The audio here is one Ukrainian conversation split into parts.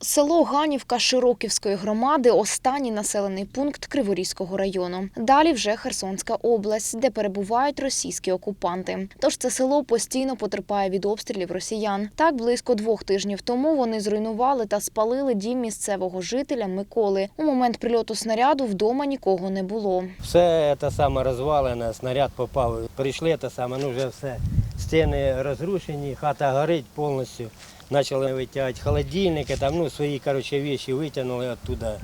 Село Ганівка Широківської громади останній населений пункт Криворізького району. Далі вже Херсонська область, де перебувають російські окупанти. Тож це село постійно потерпає від обстрілів росіян. Так близько двох тижнів тому вони зруйнували та спалили дім місцевого жителя Миколи. У момент прильоту снаряду вдома нікого не було. Все те саме розвалене, снаряд попав. Прийшли те саме, ну вже все. Стіни розрушені, хата горить повністю. Почали витягати холодильники, там, ну, свої коротше, віші витягнули оттуда.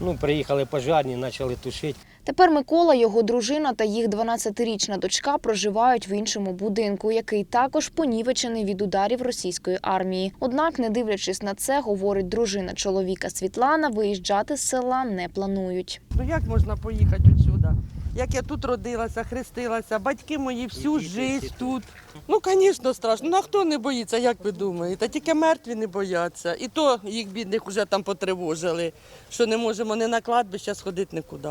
Ну, приїхали пожарні, почали тушити. Тепер Микола, його дружина та їх 12-річна дочка проживають в іншому будинку, який також понівечений від ударів російської армії. Однак, не дивлячись на це, говорить дружина чоловіка Світлана, виїжджати з села не планують. Ну як можна поїхати відсюди? Як я тут родилася, хрестилася, батьки мої всю життя тут. Ну, звісно, страшно. Ну а хто не боїться, як ви думаєте? Тільки мертві не бояться. І то їх бідних вже там потривожили, що не можемо не на кладбище сходити нікуди.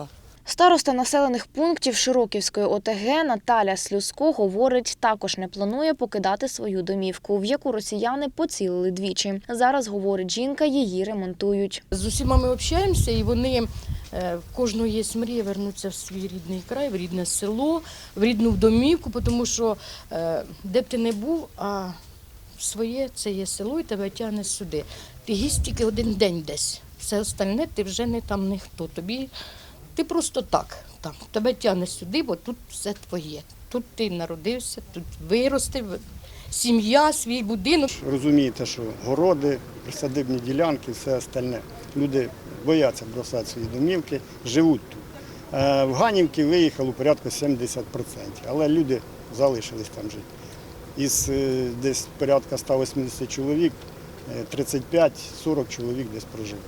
Староста населених пунктів Широківської ОТГ Наталя Слюско говорить, також не планує покидати свою домівку, в яку росіяни поцілили двічі. Зараз говорить жінка, її ремонтують. З усіма ми общаємося, і вони е, в кожного є мрія вернутися в свій рідний край, в рідне село, в рідну домівку, тому що е, де б ти не був, а своє це є село і тебе тягне сюди. Ти гість тільки один день десь. Все остальне ти вже не там ніхто. Тобі ти просто так там. Тебе тягне сюди, бо тут все твоє. Тут ти народився, тут виростив, сім'я, свій будинок. Розумієте, що городи, присадибні ділянки, все остальне. Люди бояться бросати свої домівки, живуть тут. Е, В Ганівки виїхало порядку 70%, але люди залишились там жити. Із е, десь порядка 180 чоловік, е, 35-40 чоловік десь проживає.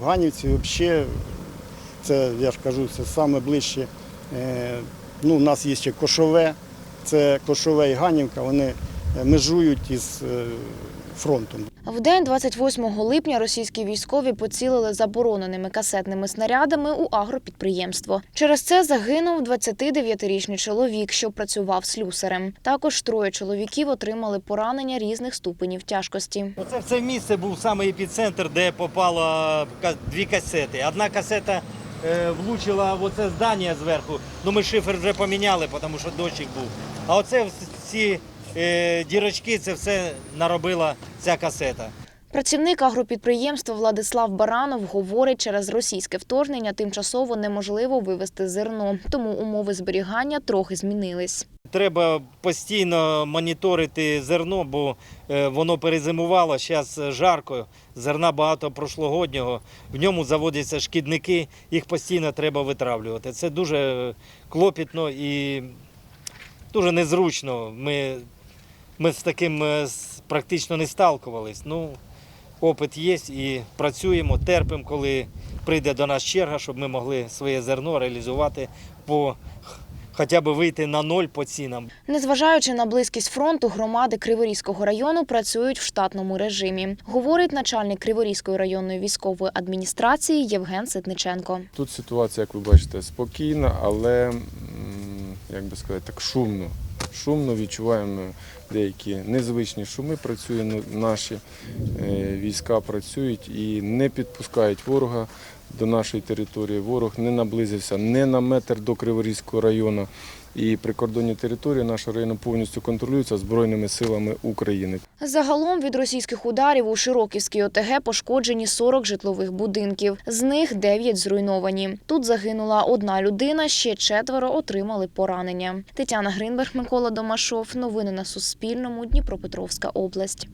В Ганівці взагалі, це я ж кажу, це саме ближче. е, Ну, у нас є ще Кошове, це Кошове і Ганівка, вони е, межують із е, фронтом. В день 28 липня російські військові поцілили забороненими касетними снарядами у агропідприємство. Через це загинув 29-річний чоловік, що працював слюсарем. Також троє чоловіків отримали поранення різних ступенів тяжкості. Оце в це місце був саме епіцентр, де попало дві касети. Одна касета влучила в оце здання зверху. Ну ми шифер вже поміняли, тому що дощик був. А оце всі е, дірочки, це все наробила ця касета. Працівник агропідприємства Владислав Баранов говорить, через російське вторгнення тимчасово неможливо вивезти зерно, тому умови зберігання трохи змінились. Треба постійно моніторити зерно, бо е, воно перезимувало. Зараз жарко, зерна багато прошлогоднього. В ньому заводяться шкідники, їх постійно треба витравлювати. Це дуже клопітно і дуже незручно. Ми, ми з таким е, практично не сталкувались. Ну, опит є і працюємо, терпимо, коли прийде до нас черга, щоб ми могли своє зерно реалізувати по хоча б вийти на ноль по цінам. Незважаючи на близькість фронту, громади Криворізького району працюють в штатному режимі, говорить начальник Криворізької районної військової адміністрації Євген Ситниченко. Тут ситуація, як ви бачите, спокійна, але як би сказати, так шумно. Шумно відчуваємо деякі незвичні шуми. Працюють наші е, війська працюють і не підпускають ворога до нашої території. Ворог не наблизився не на метр до Криворізького району. І прикордонні території нашого району повністю контролюються Збройними силами України. Загалом від російських ударів у Широківській ОТГ пошкоджені 40 житлових будинків. З них 9 зруйновані. Тут загинула одна людина, ще четверо отримали поранення. Тетяна Гринберг, Микола Домашов. Новини на Суспільному. Дніпропетровська область.